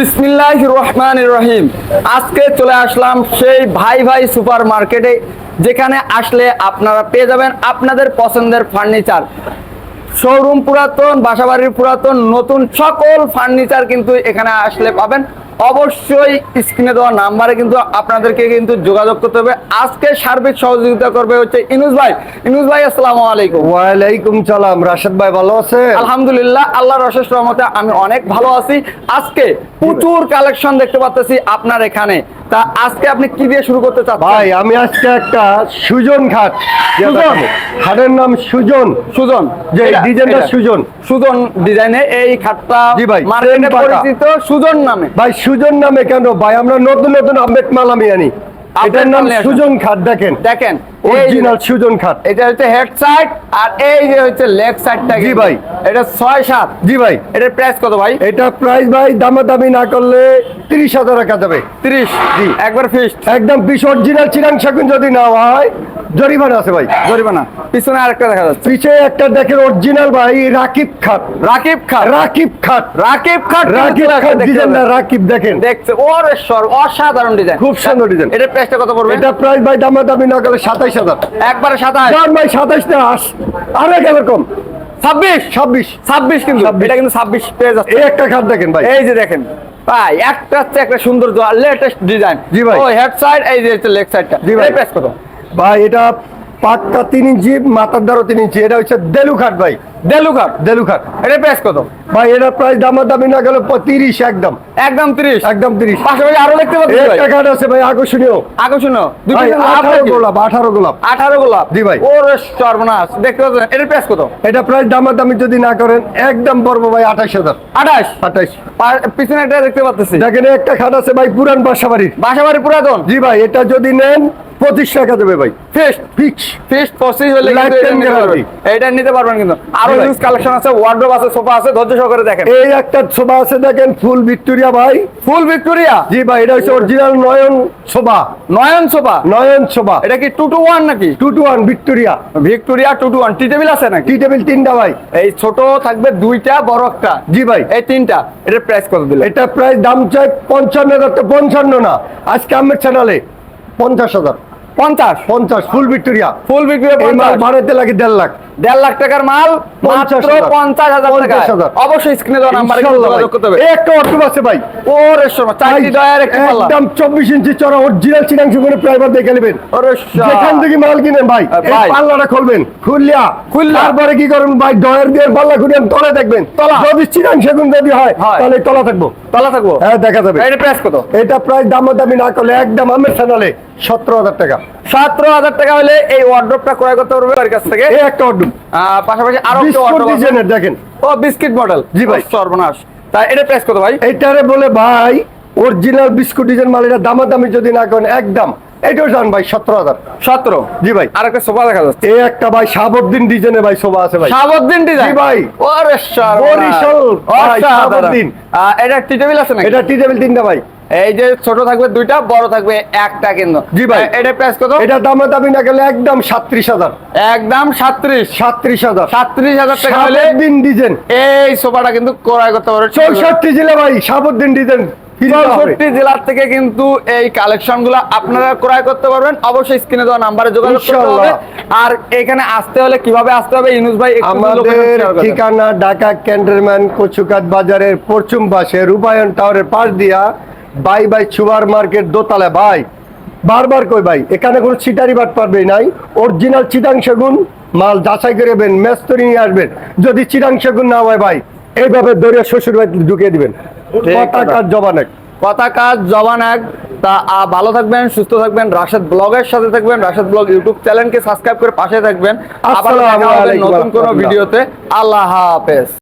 বিসমিল্লাহ রহমান রহিম। আজকে চলে আসলাম সেই ভাই ভাই সুপার মার্কেটে যেখানে আসলে আপনারা পেয়ে যাবেন আপনাদের পছন্দের ফার্নিচার। শোরুম পুরাতন, বাসাবাড়ির পুরাতন, নতুন সকল ফার্নিচার কিন্তু এখানে আসলে পাবেন। অবশ্যই স্ক্রিনে দেওয়া নাম্বারে কিন্তু আপনাদেরকে কিন্তু যোগাযোগ করতে হবে। আজকে সার্বিক সহযোগিতা করবে হচ্ছে ইনুজ ভাই। ইনুজ ভাই আসসালামু আলাইকুম। ওয়ালাইকুম সালাম। রাশেদ ভাই ভালো আছে আলহামদুলিল্লাহ আল্লাহর অশেষ রহমতে আমি অনেক ভালো আছি। আজকে প্রচুর কালেকশন দেখতে পাচ্ছি আপনার এখানে। তা আজকে আপনি কি দিয়ে শুরু করতে চান ভাই আমি আজকে একটা সুজন ঘাট সুজন? খাটের নাম সুজন। সুজন। যে ডিজাইনটা সুজন। সুজন ডিজাইনে এই খাটটা জি ভাই, মার্কেটে পরিচিত সুজন নামে। ভাই সুজন নামে কেন? ভাই আমরা নতুন নতুন আপডেট মাল আমি আনি। এটার নাম সুজন খাট দেখেন। দেখেন অরিজিনাল সুজন খাট। এটা হচ্ছে হেড সাইড আর এই যে হচ্ছে লেগ সাইডটা জি ভাই। এটা ছয় সাত। জি ভাই। এটার প্রাইস কত ভাই? এটা প্রাইস ভাই দামাদামি না করলে তিরিশ হাজার টাকা যাবে। তিরিশ। জি। একবার ফিক্সড একদম পিস অরিজিনাল চিরাং শাকুন যদি না হয় জরিমানা আছে ভাই জরিমানা। পিছনে আরেকটা দেখা যাচ্ছে। পিছে একটা দেখেন অরিজিনাল ভাই রাকিব খাট রাকিব খান? রাকিব খাট রাকিব খান রাকিব খাট ডিজাইনটা রাকিব দেখেন। দেখছে ওরে সর অসাধারণ ডিজাইন। খুব সুন্দর ডিজাইন। এটার প্রাইসটা কত পড়বে? এটা প্রাইস ভাই দামাদামি না করলে সাতাইশ হাজার। একবারে সাতাশ। যান ভাই সাতাইশ না আস আরে গেল কম। ছাব্বিশ? ছাব্বিশ। ছাব্বিশ কিন্তু। এটা কিন্তু ছাব্বিশ পেয়ে যাচ্ছে। এই একটা খাট দেখেন ভাই। এই যে দেখেন। ভাই একটা হচ্ছে একটা সুন্দর লেটেস্ট ডিজাইন জি ভাই। ও হেড সাইড এই যে লেগ সাইডটা জি ভাই। প্রাইস কত? ভাই এটা পাক্কা তিন ইঞ্চি মাথার দ্বারও তিন ইঞ্চি। এটা হচ্ছে দেলু খাট ভাই। দেলু কাপ দেলু খাট এটার প্রাইস কত? ভাই এটা প্রাইস দামাদামি না গেলে তিরিশ একদম। একদম তিরিশ? একদম তিরিশ। পাশাপাশি আরও দেখতে পাচ্ছি ভাই। একটা খাট আছে ভাই আকর্ষণীয়। ভাই আঠারো গোলাপ আঠারো গোলাপ। আঠারো গোলাপ। জি ভাই। ওরে সর্বনাশ। দেখতে পাচ্ছেন এটার প্রাইস কত? এটা প্রাইস দামাদামি যদি না করেন একদম পড়ব ভাই আঠাশ হাজার। আঠাশ আঠাশ পিছনে একটা দেখতে পাচ্ছি দেখেন একটা খাট আছে ভাই পুরান বাসা বাড়ির বাসাবাড়ি পুরাতন? জি ভাই এটা যদি নেন পঁচিশ টাকা দেবে ভাই। ফিক্সড ফিক্স ফিক্সড পঁচিশ হলে এটা নিতে। পারবেন। এটা নিতে পারবেন কিন্তু। আরও ইউজ কালেকশন আছে ওয়ার্ড্রোব আছে সোফা আছে ধৈর্য সহকারে দেখেন। এই একটা শোভা আছে দেখেন ফুল ভিক্টোরিয়া ভাই। ফুল ভিক্টোরিয়া জি ভাই এটা হচ্ছে অরিজিনাল নয়ন শোভা নয়ন সোফা নয়ন শোভা এটা কি টু টু ওয়ান নাকি? Two two one Victoria Victoria two two one tea table আছে নাকি? টি টেবিল তিনটা ভাই। এই ছোট থাকবে দুইটা বড় একটা। জি ভাই। এই তিনটা। এটার প্রাইস কত দিলে এটা প্রায় দাম চাই পঞ্চান্ন পঞ্চান্ন না। আজকে আমার চ্যানেলে পঞ্চাশ হাজার। পঞ্চাশ? পঞ্চাশ ফুল ভিক্টোরিয়া ফুল ভিক্টোরিয়া ভাড়াতে লাগে দেড় লাখ। দেড় লাখ টাকার মাল মাত্র পঞ্চাশ হাজার টাকা অবশ্যই স্ক্রিনে দেওয়া নাম্বারে ভাই। যোগাযোগ করতে হবে। একটা আছে ভাই। ওরে চারটি ডয়ার একটি একদম চব্বিশ ইঞ্চি চড়া অরিজিনাল করে প্রাইভার দেখে নেবেন। যেখান থেকে মাল কিনেন ভাই। পাল্লাটা খুলবেন। খুললিয়া। খুললা। তারপরে কি করবেন ভাই ডয়ের দিয়ে পাল্লা খুলেন তলা দেখবেন। তলা। যদি চিরাং সেগুন যদি হয়। তাহলে তলা থাকব। তলা থাকব? হ্যাঁ দেখা যাবে। এটা প্রাইস কত? এটা প্রায় দামাদামি না করলে একদম আমের চ্যানেলে সতেরো হাজার টাকা। সতেরো হাজার টাকা হলে এই ওয়ার্ড্রপটা ক্রয় করতে পারবে তার কাছ থেকে। এই একটা আহ, পাশাপাশি আরও একটা ডিজাইনের দেখেন। ও বিস্কিট মডেল জি ভাই। সর্বনাশ। তাই এটা প্রাইস কত ভাই? এইটারে বলে ভাই অরিজিনাল বিস্কুট ডিজাইন মাল এটা দামাদামি যদি না করেন একদম এটাও জান ভাই সতেরো হাজার সতেরো? জি ভাই। আর একটা সোফা দেখা যাচ্ছে। এই একটা ভাই শাহাবুদ্দিন ডিজাইনে ভাই শোভা আছে ভাই। শাহাবুদ্দিন ডিজাইন? ভাই। ওরে। বরিশাল শাহাবুদ্দিন। এটা টি টেবিল আছে নাকি? এটা টি টেবিল তিনটা ভাই। এই যে ছোট থাকবে দুইটা বড় থাকবে একটা কিন্তু। জি ভাই। এটা প্রাইস কত? এটা দামাদামি না গেলে একদম সাত্রিশ হাজার। একদম সাত্রিশ সাত্রিশ হাজার। সাত্রিশ হাজার টাকা হলে শাহাবুদ্দিন ডিজাইন। এই সোফাটা কিন্তু ক্রয় করতে পারবে চৌষট্টি জেলা ভাই শাহাবুদ্দিন ডিজাইন। চৌষট্টি জেলার থেকে কিন্তু এই কালেকশনগুলো আপনারা ক্রয় করতে পারবেন। অবশ্যই স্ক্রিনে দেওয়া নাম্বারে যোগাযোগ করতে হবে। আর এখানে আসতে হলে কীভাবে আসতে হবে? ইনুস ভাই আমাদের দেন। ঠিকানা ঢাকা ক্যান্টনমেন্ট কচুকাত বাজারের পশ্চিম পাশে রূপায়ণ টাওয়ারের পাশ দিয়া বাই বাই সুপার মার্কেট দোতলা ভাই। বারবার কই ভাই এখানে কোনো চিটারি বাট পারবে নাই। অরিজিনাল চিটাং সেগুন মাল যাচাই করবেন মেস্তরি নিয়ে আসবেন। যদি চিটাং সেগুন না হয় ভাই এইভাবে দরিয়া শ্বশুর বাড়ি ঢুকিয়ে দিবেন। কথা। কাজ জবানেক কথা কাজ জবান এক? তা ভালো থাকবেন সুস্থ থাকবেন। রাশেদ ব্লগের সাথে থাকবেন। রাশেদ ব্লগ ইউটিউব চ্যানেলকে সাবস্ক্রাইব করে পাশে থাকবেন। আবার নতুন কোনো। ভিডিওতে। আল্লাহ হাফেজ।